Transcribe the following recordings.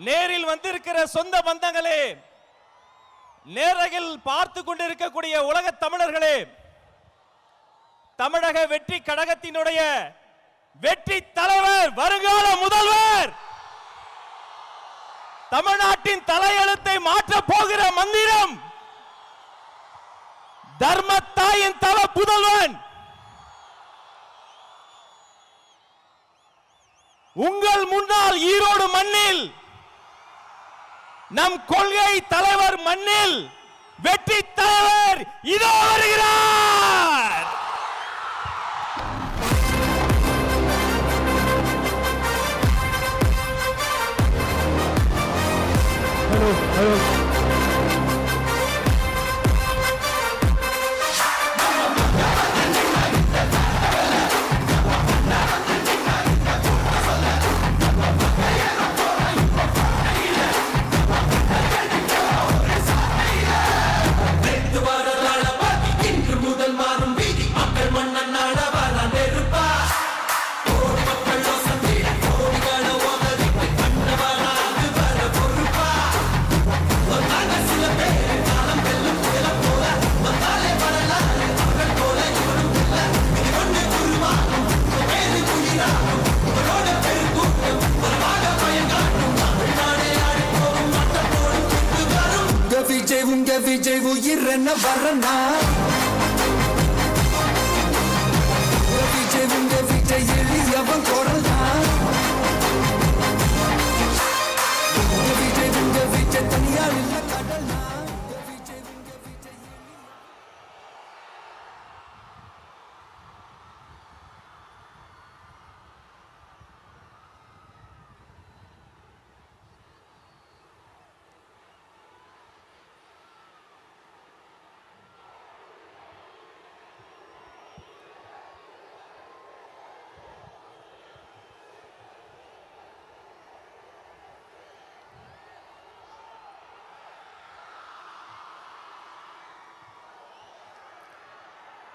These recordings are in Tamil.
நேரில் வந்திருக்கிற சொந்த பந்தங்களே நேரகில் பார்த்து கொண்டிருக்கக்கூடிய உலக தமிழர்களே தமிழக வெற்றி கழகத்தினுடைய வெற்றி தலைவர் வருங்கால முதல்வர் தமிழ்நாட்டின் தலையெழுத்தை மாற்ற போகிற மந்திரம் தர்மத்தாயின் தல புதல்வன். உங்கள் முன்னால் ஈரோடு மண்ணில் நம் கொள்கை தலைவர் மண்ணில் வெற்றி தலைவர் இதோ வருகிறார். Hello hello. என்ன வரனா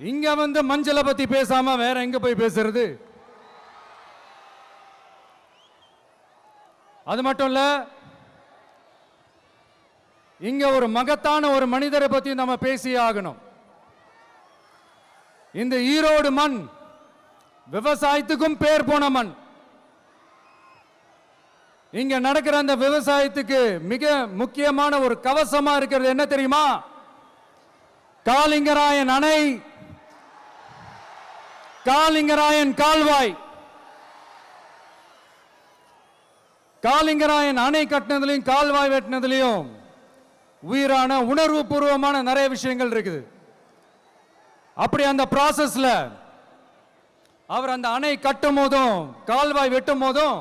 இங்க வந்து மஞ்சளை பத்தி பேசாம வேற எங்க போய் பேசுறது? அது மட்டும் இல்ல இங்க ஒரு மகத்தான ஒரு மனிதரை பத்தி நம்ம பேசியே ஆகணும். இந்த ஈரோடு மண் விவசாயத்துக்கும் பேர் போன மண். இங்க நடக்கிற அந்த விவசாயத்துக்கு மிக முக்கியமான ஒரு கவசமா இருக்கிறது என்ன தெரியுமா? காலிங்கராயன் அணை காலிங்கராயன் கால்வாய். காலிங்கராயன் அணை கட்டினதுலையும் கால்வாய் வெட்டினதுலையும் உயிரான உணர்வு பூர்வமான நிறைய விஷயங்கள் இருக்குது. அப்படி அந்த ப்ராசஸ்ல அவர் அந்த அணை கட்டும் போதும் கால்வாய் வெட்டும் போதும்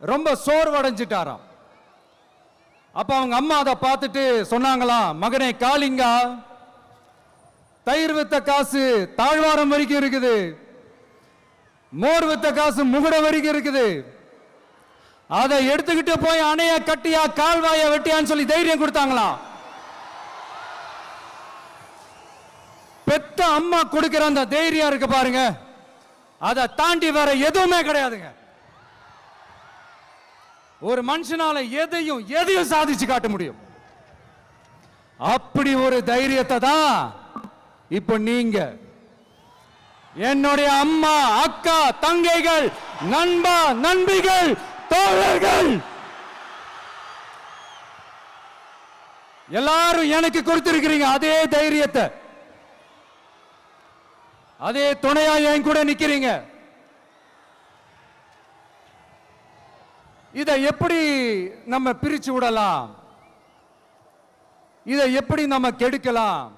ரொம்ப சோர்வடைஞ்சிட்டாராம். அப்ப அவங்க அம்மா அதை பார்த்துட்டு சொன்னாங்களாம் மகனே காளிங்கா தயிர் வித்த காசு தாழ்வாரம் வரைக்கும் இருக்குது. மோர் வித்த காசு முகுடம் வரைக்கும் இருக்குது. அதை எடுத்துக்கிட்டு போய் அணைய கட்டியா கால்வாய வெட்டியான்னு சொல்லி தைரியம் கொடுத்தாங்களாம் பெத்த அம்மா கொடுக்கிற அந்த தைரியம் இருக்கு பாருங்க. அதை தாண்டி வேற எதுவுமே கிடையாதுங்க. ஒரு மனுஷனால எதையும் எதையும் சாதிச்சு காட்ட முடியும். அப்படி ஒரு தைரியத்தை தான் இப்போ நீங்க என்னுடைய அம்மா அக்கா தங்கைகள் நண்பா நண்பிகள் தோழர்கள்! எல்லாரும் எனக்கு கொடுத்திருக்கிறீங்க அதே தைரியத்தை. அதே துணையா என் கூட நிக்கிறீங்க. இதை எப்படி நம்ம பிரிச்சு விடலாம்? இதை எப்படி நம்ம கெடுக்கலாம்?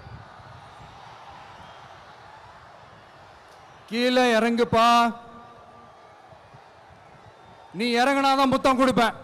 கீழே இறங்குப்பா. நீ இறங்கினாதான் முத்தம் கொடுப்பேன்.